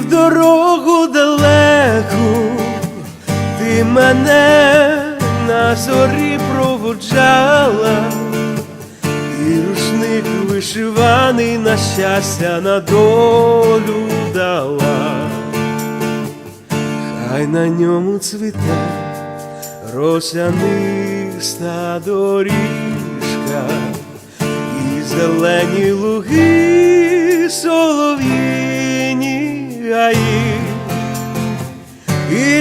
в дорогу далеку ти мене на зорі проводжала, і рушник вишиваний на щастя на долю дала, хай на ньому цвіте росяниста доріжка і зелені луги солов'їні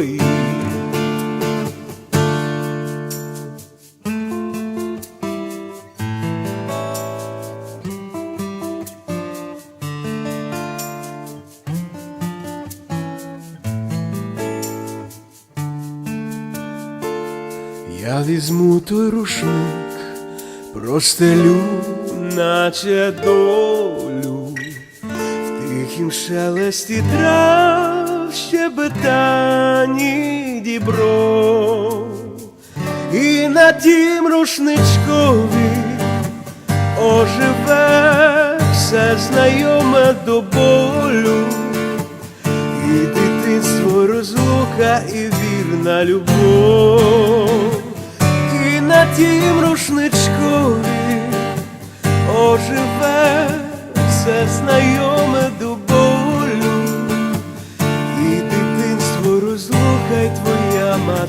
твої. Я візьму той рушник, простелю, наче долю, в тихім шелесті трав щебетані дібро, і на тім рушничкові оживе все знайоме до болю. І дитинство розлука, і вірна любов, і на тім рушничкові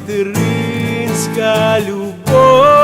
материнська любов.